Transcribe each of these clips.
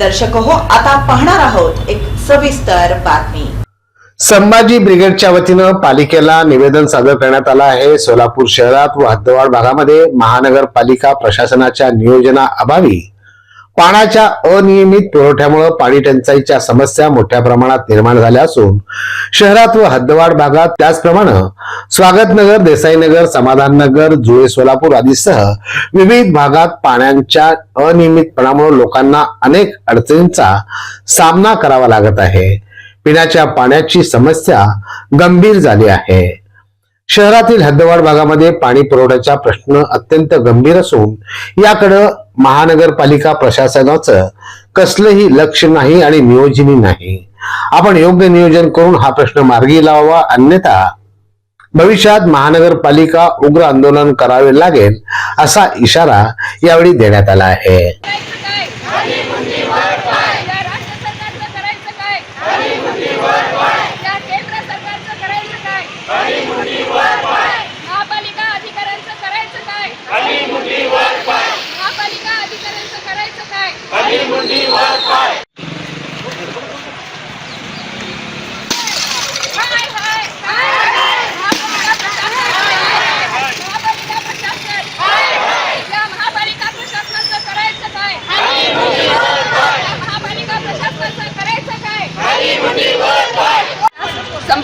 दर्शक हो आता पाहणार आहोत एक सविस्तर बातमी. संभाजी ब्रिगेडच्या वतीनं पालिकेला निवेदन सादर करण्यात आलं आहे. सोलापूर शहरात व हद्दवाड भागामध्ये महानगरपालिका प्रशासनाच्या नियोजना अभावी पाण्याच्या अनियमित पुरवठ्यामुळे पाणी टंचाईच्या समस्या मोठ्या प्रमाणात निर्माण झाल्या असून शहरात व हद्दवाड भागात त्याचप्रमाणे स्वागतनगर देसाईनगर समाधाननगर जुळे सोलापूर आदीसह विविध भागात पाण्याच्या अनियमितपणामुळे लोकांना अनेक अडचणींचा सामना करावा लागत आहे. पिण्याच्या पाण्याची समस्या गंभीर झाली आहे. शहरातील हद्दवाड भागामध्ये पाणी पुरवठ्याचा प्रश्न अत्यंत गंभीर असून याकडे महानगरपालिका प्रशासनाचं कसलंही लक्ष नाही आणि नियोजनही नाही. आपण योग्य नियोजन करून हा प्रश्न मार्गी लावावा अन्यथा भविष्यात महानगरपालिका उग्र आंदोलन करावे लागेल असा इशारा यावेळी देण्यात आला आहे या राज्य सरकारचं करायचं काय या केंद्र सरकारचं करायचं काय महापालिका अधिकाऱ्यांचं करायचं काय महापालिका अधिकाऱ्यांचं करायचं काय हाय, हाय, हाय. महापालिका प्रशासन. या महापालिका प्रशासनाचं करायचं काय या महापालिका प्रशासनाचं करायचं काय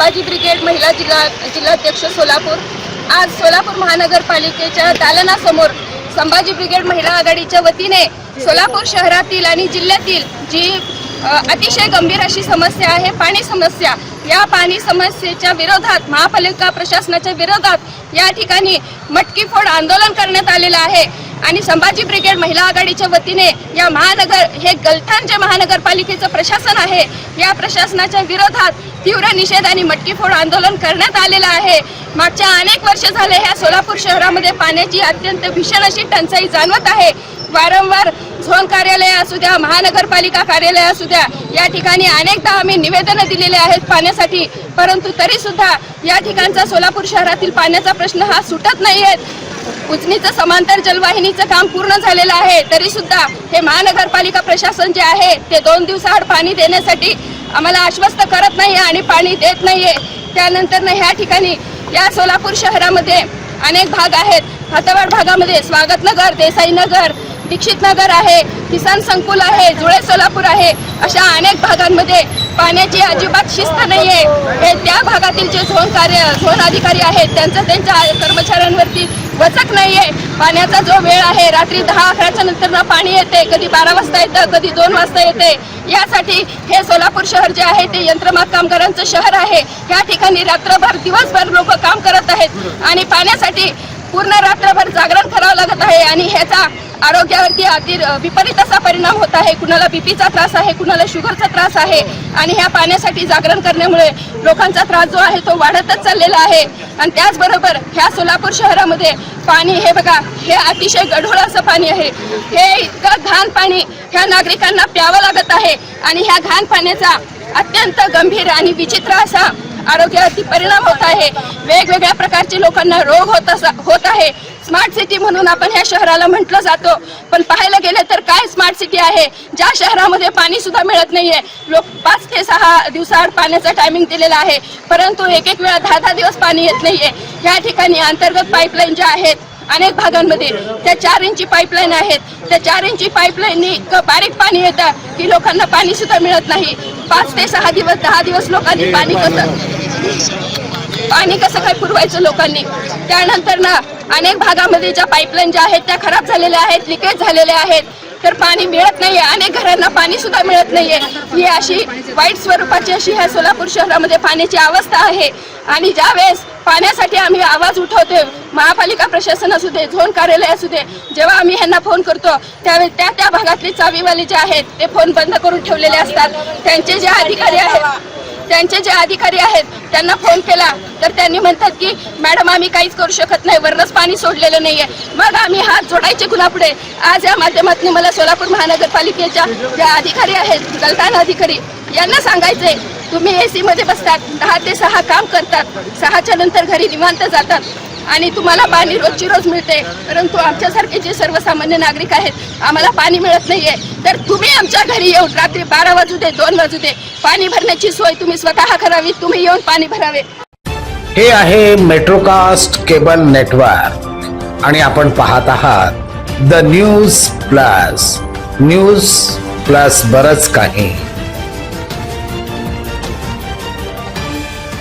संभाजी ब्रिगेड महिला जिल्हा जिल्हाध्यक्ष सोलापूर. आज सोलापूर महानगरपालिकेच्या दालनासमोर संभाजी ब्रिगेड महिला आघाडीच्या वतीने सोलापूर शहरातील आणि जिल्ह्यातील जी अतिशय गंभीर अशी समस्या आहे पाणी समस्या या पाणी समस्येच्या विरोधात महापालिका प्रशासनाच्या विरोधात या ठिकाणी मटकीफोड आंदोलन करण्यात आलेलं आहे. आणि संभाजी ब्रिगेड महिला आघाडीच्या वतीने या महानगर हे गलथान जे महानगरपालिकेचं प्रशासन आहे. या प्रशासनाच्या विरोधात तीव्र निषेध आणि मटकीफोड आंदोलन करण्यात आलेलं आहे. मागच्या अनेक वर्ष झाले ह्या सोलापूर शहरामध्ये पाण्याची अत्यंत भीषण अशी टंचाई जाणवत आहे. वारंवार झोन कार्यालय असू द्या महानगरपालिका कार्यालय असू द्या या ठिकाणी अनेकदा आम्ही निवेदनं दिलेले आहेत पाण्यासाठी. परंतु तरी सुद्धा या ठिकाणचा सोलापूर शहरातील पाण्याचा प्रश्न हा सुटत नाही उजनीचं समांतर जलवाहिनीचं काम पूर्ण झालेलं आहे. तरी सुद्धा हे महानगरपालिका प्रशासन जे आहे ते दोन दिवसाआड पाणी देण्यासाठी आम्हाला आश्वस्त करत नाही आणि पाणी देत नाहीये. त्यानंतर ह्या ठिकाणी या सोलापूर शहरामध्ये अनेक भाग आहेत. हातावाड भागामध्ये स्वागतनगर देसाईनगर दीक्षित नगर आहे किसान संकुल आहे जुळे सोलापूर आहे अशा अनेक भागांमध्ये पाण्याची अजिबात शिस्त नाही आहे हे त्या भागातील जे झोन कार्य झोन अधिकारी आहेत त्यांचं त्यांच्या कर्मचाऱ्यांवरती वचक नाही आहे पाण्याचा जो वेळ आहे रात्री दहा अकराच्या नंतर ना पाणी येते कधी बारा वाजता येतं कधी दोन वाजता येते. यासाठी हे सोलापूर शहर जे आहे ते यंत्रमाग कामगारांचं शहर आहे. या ठिकाणी रात्रभर दिवसभर लोक काम करत आहेत. आणि पाण्यासाठी पूर्ण रात्रभर जागरण करावं लागत आहे. आणि ह्याचा आरोग्यावरती अति विपरीत असा परिणाम होत आहे. कुणाला बीपीचा त्रास आहे कुणाला शुगरचा त्रास आहे आणि ह्या पाण्यासाठी जागरण करण्यामुळे लोकांचा त्रास जो आहे तो वाढतच चाललेला आहे. आणि त्याचबरोबर ह्या सोलापूर शहरामध्ये पाणी हे बघा हे अतिशय गढूळ असं पाणी आहे. हे इतकं घाण पाणी ह्या नागरिकांना प्यावं लागत आहे आणि ह्या घाण पाण्याचा अत्यंत गंभीर आणि विचित्र असा आरोग्यावरती परिणाम होत आहे. वेगवेगळ्या प्रकारचे लोकांना रोग होत असा होत आहे. स्मार्ट सिटी म्हणून आपण ह्या शहराला म्हटलं जातो. पण पाहायला गेलं तर काय स्मार्ट सिटी आहे? ज्या शहरामध्ये पाणी सुद्धा मिळत नाहीये. लोक पाच ते सहा दिवसाआड पाण्याचा टायमिंग दिलेला आहे. परंतु एक एक वेळा दहा दहा दिवस पाणी येत नाहीये. या ठिकाणी अंतर्गत पाईपलाईन ज्या आहेत अनेक भागांमध्ये त्या चार इंची पाईपलाईन आहेत. त्या चार इंची पाईपलाईननी इतकं बारीक पाणी येतं की लोकांना पाणी सुद्धा मिळत नाही. पाच ते सहा दिवस दहा दिवस लोकांनी पाणी कसं पाणी कसं काय पुरवायचं लोकांनी? त्यानंतर ना अनेक भागामध्ये ज्या पाईपलाईन ज्या आहेत त्या खराब झालेल्या आहेत लिकेज झालेल्या आहेत. तर पाणी मिळत नाहीये. अनेक घरांना पाणी सुद्धा मिळत नाहीये. ही अशी वाईट स्वरूपाची अशी ह्या सोलापूर शहरामध्ये पाण्याची अवस्था आहे. आणि ज्या वेळेस पाण्यासाठी आम्ही आवाज उठवतोय महापालिका प्रशासन असू दे झोन कार्यालय असू दे जेव्हा आम्ही ह्यांना फोन करतो त्यावेळी त्या त्या भागातले चावीवाले जे आहेत ते फोन बंद करून ठेवलेले असतात. त्यांचे जे अधिकारी आहेत त्यांचे जे अधिकारी आहेत त्यांना फोन केला. तर त्यांनी म्हणतात की मॅडम आम्ही काहीच करू शकत नाही. वरनच पाणी सोडलेलं नाहीये. मग आम्ही हात जोडायचे कुणापुढे? आज या माध्यमातून मला सोलापूर महानगरपालिकेच्या ज्या अधिकारी आहेत गलतान अधिकारी यांना सांगायचंय तुम्ही ए मध्ये बसतात. दहा ते सहा काम करतात. सहाच्या नंतर घरी निवांत जातात. आणि तुम्हाला पाणी रोजची रोज मिळते. परंतु आमच्यासारखे जे सर्वसामान्य नागरिक आहेत आम्हाला पाणी मिळत नाहीये. तर तुम्ही आमच्या घरी येऊन रात्री बारा वाजू दे दोन वाजू दे. पाणी भरण्याची सोय तुम्ही स्वतः करावी तुम्ही येऊन पाणी भरावे. हे आहे मेट्रोकास्ट केबल नेटवर्क. आणि आपण पाहत आहात the news plus. News plus बरच काही.